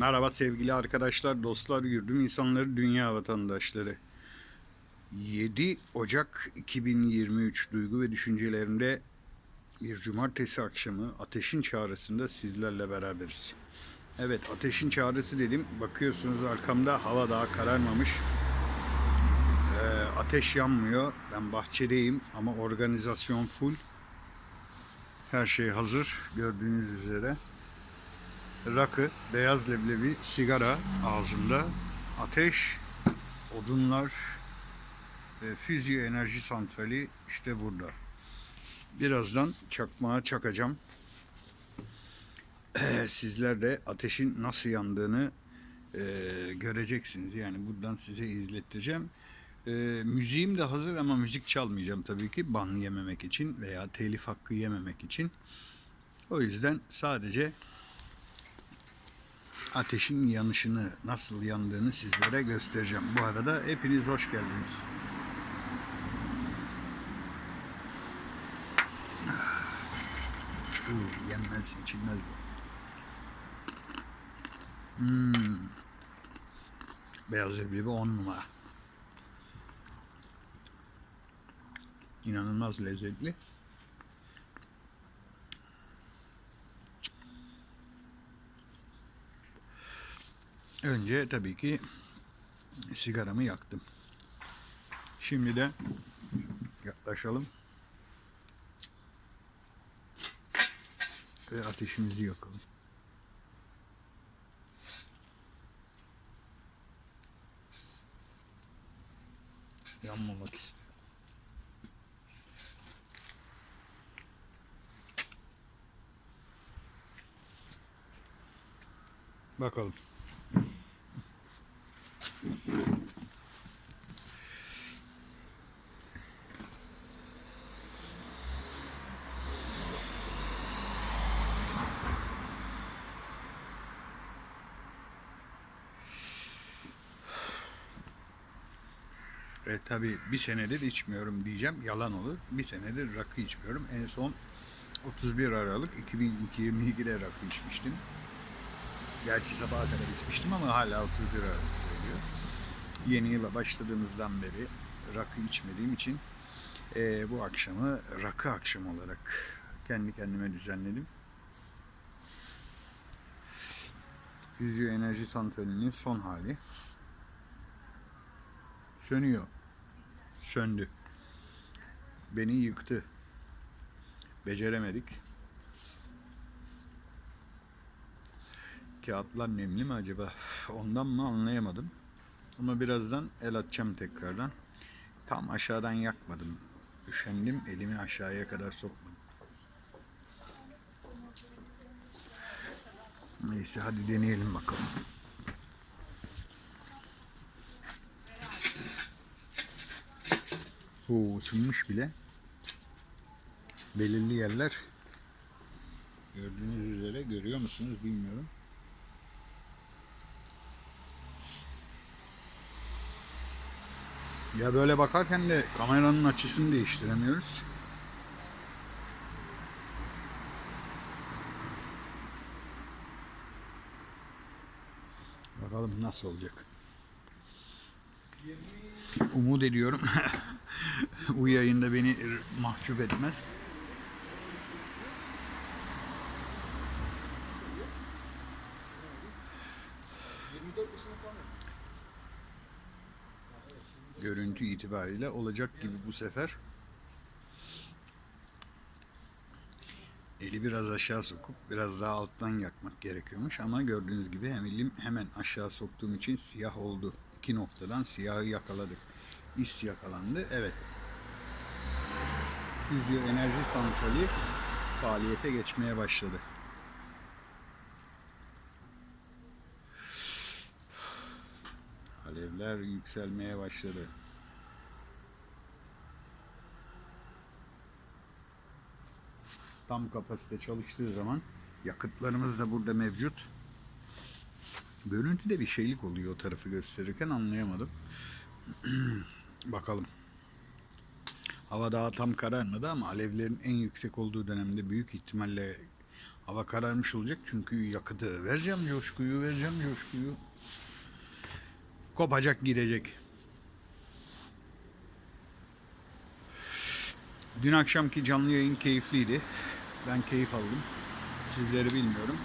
Merhaba sevgili arkadaşlar, dostlar, yurdum insanları, dünya vatandaşları. 7 Ocak 2023 duygu ve düşüncelerinde bir cumartesi akşamı Ateşin Çağrısı'nda sizlerle beraberiz. Evet, Ateşin Çağrısı dedim. Bakıyorsunuz arkamda hava daha kararmamış. Ee, ateş yanmıyor. Ben bahçedeyim ama organizasyon full. Her şey hazır gördüğünüz üzere rakı, beyaz leblebi, sigara ağzımda, ateş, odunlar, ve füzyo enerji santrali işte burada. Birazdan çakmağa çakacağım. Sizler de ateşin nasıl yandığını e, göreceksiniz. Yani buradan size izlettireceğim. E, müziğim de hazır ama müzik çalmayacağım tabii ki ban yememek için veya telif hakkı yememek için. O yüzden sadece ateşin yanışını, nasıl yandığını sizlere göstereceğim. Bu arada hepiniz hoş geldiniz. Iı, yenmez, içilmez bu. Hmm. Beyaz leblebi 10 numara. İnanılmaz lezzetli. Önce tabii ki sigaramı yaktım. Şimdi de yaklaşalım. Ve ateşimizi yakalım. Yanmamak istiyorum. Bakalım. E tabi bir senedir içmiyorum diyeceğim. Yalan olur. Bir senedir rakı içmiyorum. En son 31 Aralık 2022'de rakı içmiştim. Gerçi sabaha kadar içmiştim ama hala 31 Aralık. Yeni yıla başladığımızdan beri rakı içmediğim için e, bu akşamı rakı akşamı olarak kendi kendime düzenledim. Füzyo Enerji Santrali'nin son hali. Sönüyor. Söndü. Beni yıktı. Beceremedik. Kağıtlar nemli mi acaba? Ondan mı anlayamadım. Ama birazdan el atacağım tekrardan. Tam aşağıdan yakmadım. Üşendim elimi aşağıya kadar sokmadım. Neyse hadi deneyelim bakalım. Oo, ısınmış bile. Belirli yerler gördüğünüz üzere görüyor musunuz bilmiyorum. Ya böyle bakarken de kameranın açısını değiştiremiyoruz. Bakalım nasıl olacak. Umut ediyorum. Bu yayında beni mahcup etmez. Görüntü itibariyle olacak gibi bu sefer. Eli biraz aşağı sokup biraz daha alttan yakmak gerekiyormuş ama gördüğünüz gibi hem elim hemen aşağı soktuğum için siyah oldu. İki noktadan siyahı yakaladık. İs yakalandı. Evet. Füzyo Enerji Santrali faaliyete geçmeye başladı. Alevler yükselmeye başladı. Tam kapasite çalıştığı zaman yakıtlarımız da burada mevcut. Görüntüde bir şeylik oluyor o tarafı gösterirken anlayamadım. Bakalım. Hava daha tam kararmadı ama alevlerin en yüksek olduğu dönemde büyük ihtimalle Hava kararmış olacak çünkü yakıtı vereceğim coşkuyu, vereceğim coşkuyu. Kopacak girecek. Dün akşamki canlı yayın keyifliydi. Ben keyif aldım. Sizleri bilmiyorum.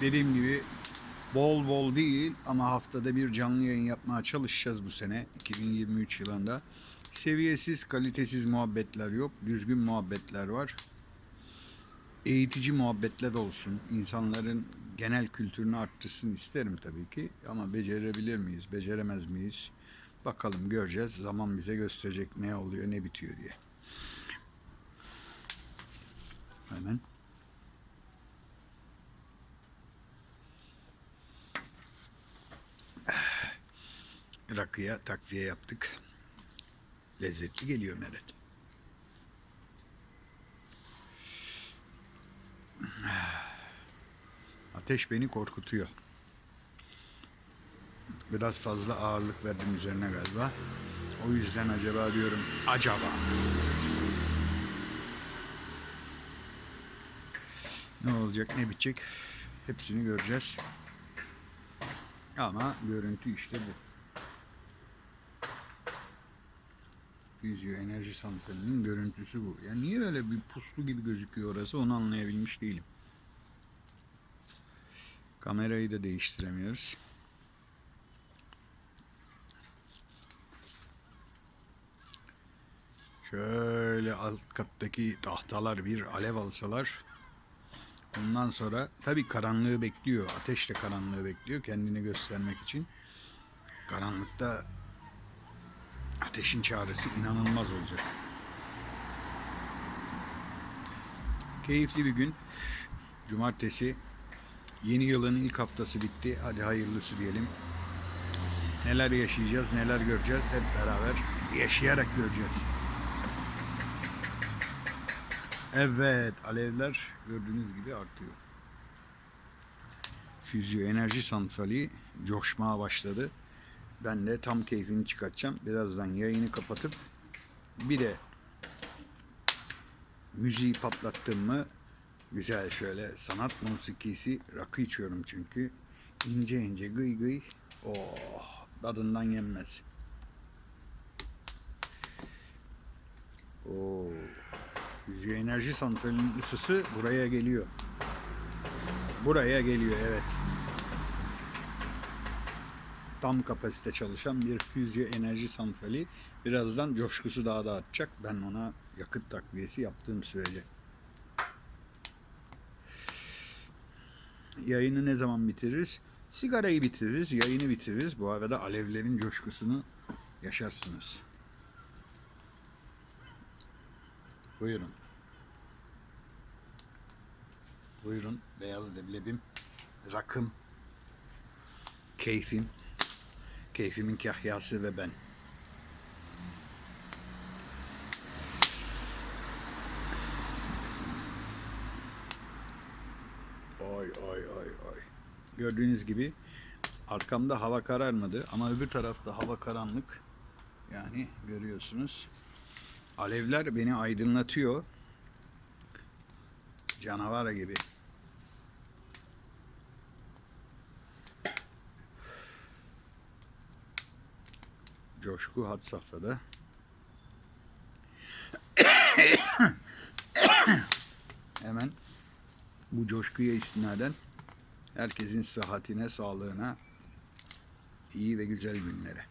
Dediğim gibi bol bol değil ama haftada bir canlı yayın yapmaya çalışacağız bu sene 2023 yılında. Seviyesiz, kalitesiz muhabbetler yok. Düzgün muhabbetler var. Eğitici muhabbetler olsun. İnsanların genel kültürünü arttırsın isterim tabii ki. Ama becerebilir miyiz, beceremez miyiz? Bakalım göreceğiz. Zaman bize gösterecek ne oluyor, ne bitiyor diye. Hemen. Rakıya takviye yaptık. Lezzetli geliyor Meret. Ateş beni korkutuyor. Biraz fazla ağırlık verdim üzerine galiba. O yüzden acaba diyorum acaba. Ne olacak ne bitecek hepsini göreceğiz. Ama görüntü işte bu. Fizyo enerji santralinin görüntüsü bu. Ya niye öyle bir puslu gibi gözüküyor orası onu anlayabilmiş değilim. Kamerayı da değiştiremiyoruz. Şöyle alt kattaki tahtalar bir alev alsalar Ondan sonra tabii karanlığı bekliyor. Ateş de karanlığı bekliyor kendini göstermek için. Karanlıkta ateşin çağrısı inanılmaz olacak. Keyifli bir gün. Cumartesi. Yeni yılın ilk haftası bitti. Hadi hayırlısı diyelim. Neler yaşayacağız, neler göreceğiz hep beraber yaşayarak göreceğiz. Evet, alevler gördüğünüz gibi artıyor. Füzyo enerji santrali coşmaya başladı. Ben de tam keyfini çıkartacağım. Birazdan yayını kapatıp bir de müziği patlattım mı güzel şöyle sanat musikisi rakı içiyorum çünkü ince ince gıy gıy oh tadından yenmez. Oo. Füzyo enerji santralinin ısısı buraya geliyor. Buraya geliyor evet. Tam kapasite çalışan bir füzyo enerji santrali. Birazdan coşkusu daha da artacak. Ben ona yakıt takviyesi yaptığım sürece. Yayını ne zaman bitiririz? Sigarayı bitiririz, yayını bitiririz. Bu arada alevlerin coşkusunu yaşarsınız. Buyurun. Buyurun. Beyaz leblebim. Rakım. Keyfim. Keyfimin kahyası ve ben. Gördüğünüz gibi arkamda hava kararmadı ama öbür tarafta hava karanlık. Yani görüyorsunuz. Alevler beni aydınlatıyor. Canavar gibi. Coşku had safhada. Hemen bu coşkuya istinaden herkesin sıhhatine, sağlığına, iyi ve güzel günlere.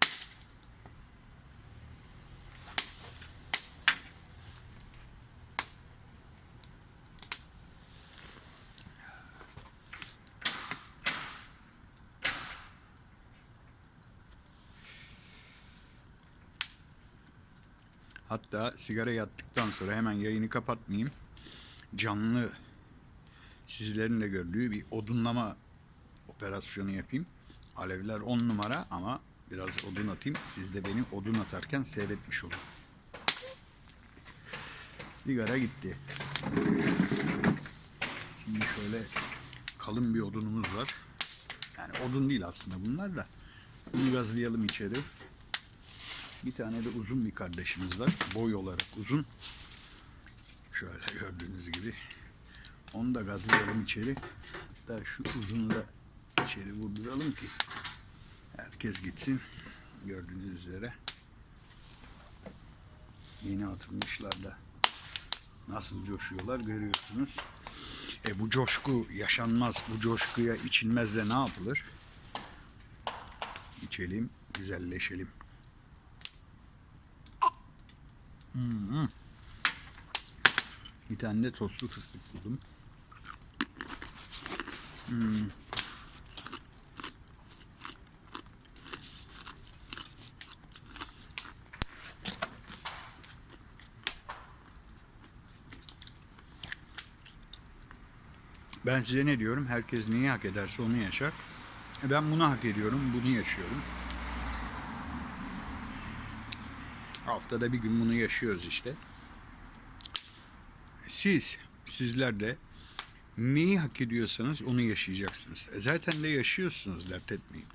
Hatta sigara yattıktan sonra hemen yayını kapatmayayım. Canlı sizlerin de gördüğü bir odunlama operasyonu yapayım. Alevler on numara ama biraz odun atayım. Siz de beni odun atarken seyretmiş olun. Sigara gitti. Şimdi şöyle kalın bir odunumuz var. Yani odun değil aslında bunlar da. Bunu gazlayalım içeri. Bir tane de uzun bir kardeşimiz var. Boy olarak uzun. Şöyle gördüğünüz gibi. Onu da gazlayalım içeri. Hatta şu uzunu da içeri vurduralım ki herkes gitsin. Gördüğünüz üzere. Yeni atılmışlar da nasıl coşuyorlar görüyorsunuz. E bu coşku yaşanmaz. Bu coşkuya içilmez de ne yapılır? İçelim, güzelleşelim. Hmm. Bir tane de tostlu fıstık buldum. Hmm. Ben size ne diyorum? Herkes neyi hak ederse onu yaşar. E Ben bunu hak ediyorum, bunu yaşıyorum. Haftada bir gün bunu yaşıyoruz işte. Siz, sizler de neyi hak ediyorsanız onu yaşayacaksınız. E Zaten de yaşıyorsunuz, dert etmeyin.